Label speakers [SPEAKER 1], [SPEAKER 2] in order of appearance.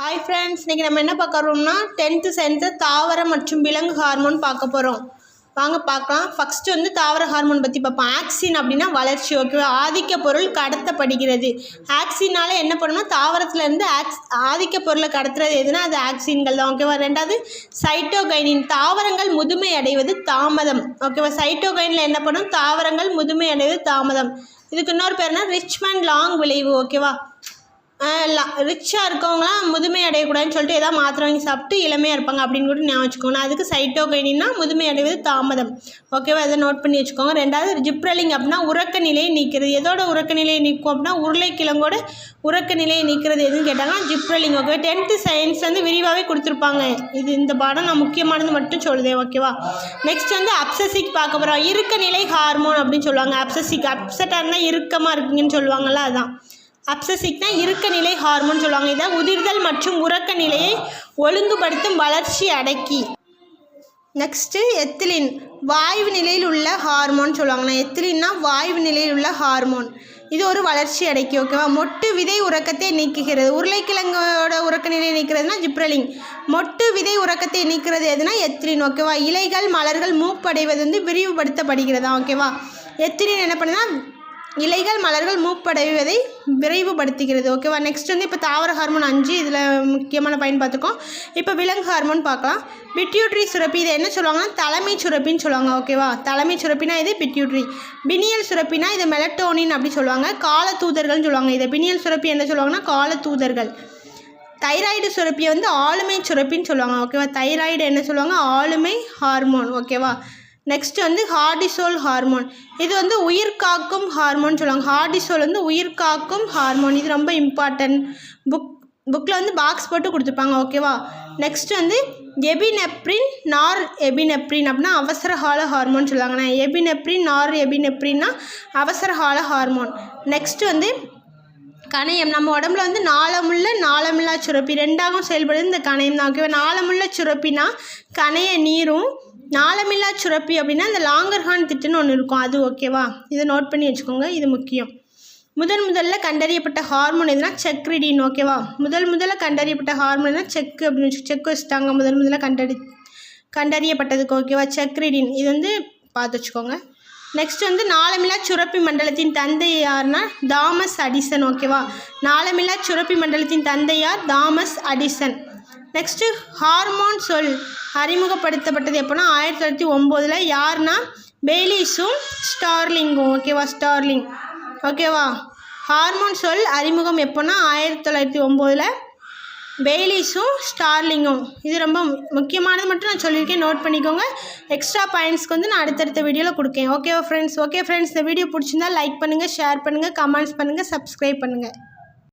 [SPEAKER 1] Hi friends இன்றைக்கி நம்ம என்ன பார்க்குறோம்னா டென்த்து சென்ஸு தாவர மற்றும் விலங்கு ஹார்மோன் பார்க்க போகிறோம் வாங்க பார்க்கலாம். ஃபஸ்ட்டு வந்து தாவர ஹார்மோன் பற்றி பார்ப்போம். ஆக்சின் அப்படின்னா வளர்ச்சி ஓகேவா ஆதிக்க பொருள் கடத்தப்படுகிறது. ஆக்சினால் என்ன பண்ணணும்னா தாவரத்துலேருந்து ஆக்ஸ் ஆதிக்க பொருளை கடத்துறது எதுனா அது ஆக்சின்கள் தான் ஓகேவா ரெண்டாவது சைட்டோகைனின் தாவரங்கள் முதுமை அடைவது தாமதம் ஓகேவா சைட்டோகைனில் என்ன பண்ணும்? தாவரங்கள் முதுமை அடைவது தாமதம். இதுக்கு இன்னொரு பேர்னா ரிச்மண்ட் லாங் விளைவு ஓகேவா ரிச்சாக இருக்கவங்களாம் முதுமை அடையக்கூடாதுன்னு சொல்லிட்டு எதாவது மாத்திரை வாங்கி சாப்பிட்டு இளமையாக இருப்பாங்க அப்படின்னு கூட ஞாபகம் வச்சுக்கோங்க. அதுக்கு சைட்டோகைனின்னா முதுமை அடைவது தாமதம். ஓகேவா இதை நோட் பண்ணி வச்சுக்கோங்க. ரெண்டாவது ஜிப்ரலிங் அப்படின்னா உறக்க நிலையை நீக்கிறது. எதோட உறக்க நிலையை நீக்கும் அப்படின்னா உருளைக்கிழங்கோட உறக்க நிலையை நீக்கிறது. எதுன்னு கேட்டாங்கன்னா ஜிப்ரலிங் ஓகே டென்த்து சயின்ஸ் வந்து விரிவாகவே கொடுத்துருப்பாங்க. இது இந்த பாடம் நான் முக்கியமானது மட்டும் சொல்லுதேன் ஓகேவா நெக்ஸ்ட் வந்து அப்சசிக் பார்க்க போகிறோம் இருக்க நிலை ஹார்மோன் அப்படின்னு சொல்லுவாங்க. அப்சசிக் அப்செட்டாக இருந்தால் இறுக்கமாக இருக்குங்கன்னு சொல்லுவாங்கள்ல அதான். அப்சசிக்னா இருக்க நிலை ஹார்மோன் சொல்லுவாங்க. இதை உதிர்தல் மற்றும் உறக்க நிலையை ஒழுங்குபடுத்தும் வளர்ச்சி அடக்கி. நெக்ஸ்ட்டு எத்திலின் வாயு நிலையில் உள்ள ஹார்மோன் சொல்லுவாங்கண்ணா. எத்திலின்னா வாயு நிலையில் உள்ள ஹார்மோன். இது ஒரு வளர்ச்சி அடைக்கி ஓகேவா மொட்டு விதை உறக்கத்தை நீக்குகிறது. உருளைக்கிழங்கோட உறக்க நிலையை நீக்கிறதுனா ஜிப்ரலிங். மொட்டு விதை உறக்கத்தை நீக்கிறது எதுனா எத்திலின் ஓகேவா இலைகள் மலர்கள் மூப்படைவது வந்து விரிவுபடுத்தப்படுகிறதா ஓகேவா எத்திலின் என்ன பண்ணுன்னா இலைகள் மலர்கள் மூப்படைவதை விரைவுபடுத்துகிறது. ஓகேவா நெக்ஸ்ட் வந்து இப்போ தாவர ஹார்மோன் அஞ்சு இதில் முக்கியமான பயன் பார்த்துருக்கோம். இப்போ விலங்கு ஹார்மோன் பார்க்கலாம். பிட்யூட்ரி சுரப்பி இதை என்ன சொல்லுவாங்கன்னா தலைமை சுரப்பின்னு சொல்லுவாங்க. ஓகேவா தலைமை சுரப்பினா இது பிட்யூட்ரி பினியல் சுரப்பினா இது மெலட்டோனின் அப்படி சொல்லுவாங்க. கால தூதர்கள்னு சொல்லுவாங்க இதை. பினியல் சுரப்பி என்ன சொல்லுவாங்கன்னா கால தூதர்கள் தைராய்டு சுரப்பியை வந்து ஆளுமை சுரப்பின்னு சொல்லுவாங்க. ஓகேவா தைராய்டு என்ன சொல்லுவாங்க? ஆளுமை ஹார்மோன் ஓகேவா நெக்ஸ்ட் வந்து ஹார்டிசோல் ஹார்மோன் இது வந்து உயிர் காக்கும் ஹார்மோன் சொல்லுவாங்க. ஹார்டிசோல் வந்து உயிர் காக்கும் ஹார்மோன் இது ரொம்ப இம்பார்ட்டன்ட் புக் புக்கில் வந்து பாக்ஸ் போட்டு கொடுத்துருப்பாங்க. ஓகேவா நெக்ஸ்ட் வந்து எபினெப்ரின் நார் எபினெப்ரின் அப்படின்னா அவசரகால ஹார்மோன் சொல்லுவாங்கண்ணா எபினெப்ரின் நார் எபினெப்ரின்னா அவசரகால ஹார்மோன் நெக்ஸ்ட் வந்து கணையம். நம்ம உடம்புல வந்து நாளமுள்ள நாளமில்லா சுரப்பி ரெண்டாகவும் செயல்படுது. இந்த கணையம் தான். ஓகேவா நாளமுள்ள சுரப்பினா கணைய நீரும் நாளமில்லா சுரப்பி அப்படின்னா இந்த லாங்கர்ஹான் திட்டுன்னு ஒன்று இருக்கும். அது ஓகேவா இதை நோட் பண்ணி வச்சுக்கோங்க. இது முக்கியம். முதன் முதல்ல கண்டறியப்பட்ட ஹார்மோன் எதுனா? செக்ரிடின் ஓகேவா முதல் முதல்ல கண்டறியப்பட்ட ஹார்மோன் எதுனா? செக் அப்படின்னு வச்சு செக் வச்சுட்டாங்க. முதல் முதல்ல கண்டறி கண்டறியப்பட்டதுக்கு ஓகேவா செக்ரிடின். இது வந்து பார்த்து வச்சுக்கோங்க. நெக்ஸ்ட் வந்து நாளமில்லா சுரப்பி மண்டலத்தின் தந்தை யார்னா? தாமஸ் அடிசன் ஓகேவா நாளமில்லா சுரப்பி மண்டலத்தின் தந்தை யார்? Thomas addition. நெக்ஸ்ட்டு ஹார்மோன் சொல். அறிமுகப்படுத்தப்பட்டது எப்போனா ஆயிரத்தி தொள்ளாயிரத்தி ஒம்போதில் யார்னா பெய்லிஸும் ஸ்டார்லிங்கும் ஓகேவா ஸ்டார்லிங். ஓகேவா ஹார்மோன் சொல் அறிமுகம் எப்போனா ஆயிரத்தி தொள்ளாயிரத்தி ஒம்போதில் பெய்லிஸும் ஸ்டார்லிங்கும் இது ரொம்ப முக்கியமானது மட்டும் நான் சொல்லியிருக்கேன். நோட் பண்ணிக்கோங்க. எக்ஸ்ட்ரா பாயிண்ட்ஸ்க்கு வந்து நான் அடுத்தடுத்த வீடியோவில் கொடுக்கேன். ஓகேவா ஃப்ரெண்ட்ஸ் ஓகே ஃப்ரெண்ட்ஸ் இந்த வீடியோ பிடிச்சிருந்தா லைக் பண்ணுங்கள் ஷேர் பண்ணுங்கள் கமெண்ட்ஸ் பண்ணுங்கள் சப்ஸ்கிரைப் பண்ணுங்கள்